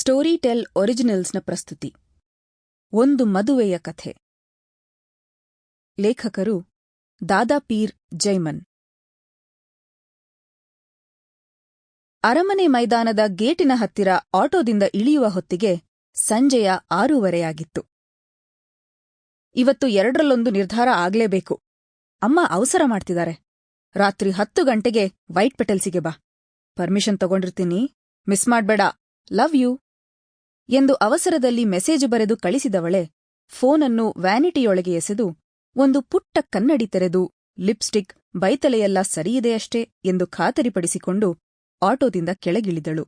Story tell ಒರಿಜಿನಲ್ಸ್ನ ಪ್ರಸ್ತುತಿ. ಒಂದು ಮದುವೆಯ ಕಥೆ. ಲೇಖಕರು ದಾದಾಪೀರ್ ಜೈಮನ್. ಅರಮನೆ ಮೈದಾನದ ಗೇಟಿನ ಹತ್ತಿರ ಆಟೋದಿಂದ ಇಳಿಯುವ ಹೊತ್ತಿಗೆ ಸಂಜೆಯ ಆರೂವರೆಯಾಗಿತ್ತು. ಇವತ್ತು ಎರಡರಲ್ಲೊಂದು ನಿರ್ಧಾರ ಆಗ್ಲೇಬೇಕು. ಅಮ್ಮ ಅವಸರ ಮಾಡ್ತಿದ್ದಾರೆ. ರಾತ್ರಿ ಹತ್ತು ಗಂಟೆಗೆ ವೈಟ್ ಪೆಟಲ್ಸಿಗೆ ಬಾ. ಪರ್ಮಿಷನ್ ತಗೊಂಡಿರ್ತೀನಿ. ಮಿಸ್ ಮಾಡ್ಬೇಡ. Love you. ಎಂದು ಅವಸರದಲ್ಲಿ ಮೆಸೇಜ್ ಬರೆದು ಕಳಿಸಿದವಳೆ, ಫೋನನ್ನು ವ್ಯಾನಿಟಿಯೊಳಗೆ ಎಸೆದು, ಒಂದು ಪುಟ್ಟ ಕನ್ನಡಿ ತೆರೆದು, ಲಿಪ್ಸ್ಟಿಕ್ ಬೈತಲೆಯೆಲ್ಲ ಸರಿಯಿದೆಯಷ್ಟೇ ಎಂದು ಖಾತರಿಪಡಿಸಿಕೊಂಡು ಆಟೋದಿಂದ ಕೆಳಗಿಳಿದಳು.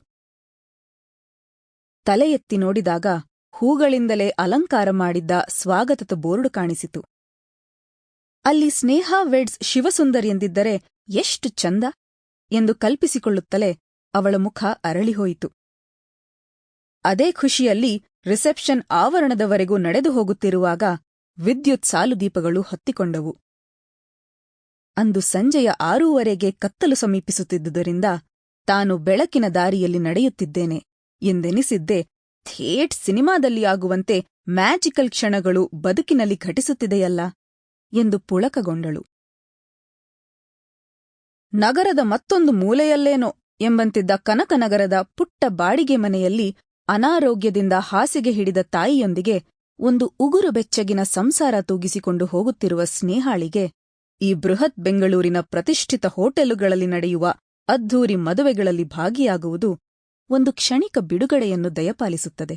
ತಲೆ ಎತ್ತಿ ನೋಡಿದಾಗ ಹೂಗಳಿಂದಲೇ ಅಲಂಕಾರ ಮಾಡಿದ್ದ ಸ್ವಾಗತದ ಬೋರ್ಡು ಕಾಣಿಸಿತು. ಅಲ್ಲಿ ಸ್ನೇಹ ವೆಡ್ಸ್ ಶಿವಸುಂದರ್ ಎಂದಿದ್ದರೆ ಎಷ್ಟು ಚಂದ ಎಂದು ಕಲ್ಪಿಸಿಕೊಳ್ಳುತ್ತಲೇ ಅವಳ ಮುಖ ಅರಳಿಹೋಯಿತು. ಅದೇ ಖುಷಿಯಲ್ಲಿ ರಿಸೆಪ್ಷನ್ ಆವರಣದವರೆಗೂ ನಡೆದು ಹೋಗುತ್ತಿರುವಾಗ ವಿದ್ಯುತ್ ಸಾಲುದೀಪಗಳು ಹತ್ತಿಕೊಂಡವು. ಅಂದು ಸಂಜೆಯ ಆರೂವರೆಗೆ ಕತ್ತಲು ಸಮೀಪಿಸುತ್ತಿದ್ದುದರಿಂದ ತಾನು ಬೆಳಕಿನ ದಾರಿಯಲ್ಲಿ ನಡೆಯುತ್ತಿದ್ದೇನೆ ಎಂದೆನಿಸಿದ್ದೆ ಥೇಟ್ ಸಿನಿಮಾದಲ್ಲಿ ಆಗುವಂತೆ ಮ್ಯಾಜಿಕಲ್ ಕ್ಷಣಗಳು ಬದುಕಿನಲ್ಲಿ ಘಟಿಸುತ್ತಿದೆಯಲ್ಲ ಎಂದು ಪುಳಕಗೊಂಡಳು. ನಗರದ ಮತ್ತೊಂದು ಮೂಲೆಯಲ್ಲೇನೋ ಎಂಬಂತಿದ್ದ ಕನಕನಗರದ ಪುಟ್ಟ ಬಾಡಿಗೆ ಮನೆಯಲ್ಲಿ ಅನಾರೋಗ್ಯದಿಂದ ಹಾಸಿಗೆ ಹಿಡಿದ ತಾಯಿಯೊಂದಿಗೆ ಒಂದು ಉಗುರು ಬೆಚ್ಚಗಿನ ಸಂಸಾರ ತೂಗಿಸಿಕೊಂಡು ಹೋಗುತ್ತಿರುವ ಸ್ನೇಹಾಳಿಗೆ ಈ ಬೃಹತ್ ಬೆಂಗಳೂರಿನ ಪ್ರತಿಷ್ಠಿತ ಹೋಟೆಲುಗಳಲ್ಲಿ ನಡೆಯುವ ಅದ್ಧೂರಿ ಮದುವೆಗಳಲ್ಲಿ ಭಾಗಿಯಾಗುವುದು ಒಂದು ಕ್ಷಣಿಕ ಬಿಡುಗಡೆಯನ್ನು ದಯಪಾಲಿಸುತ್ತದೆ.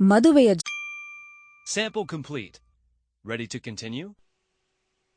ಮದುವೆಯ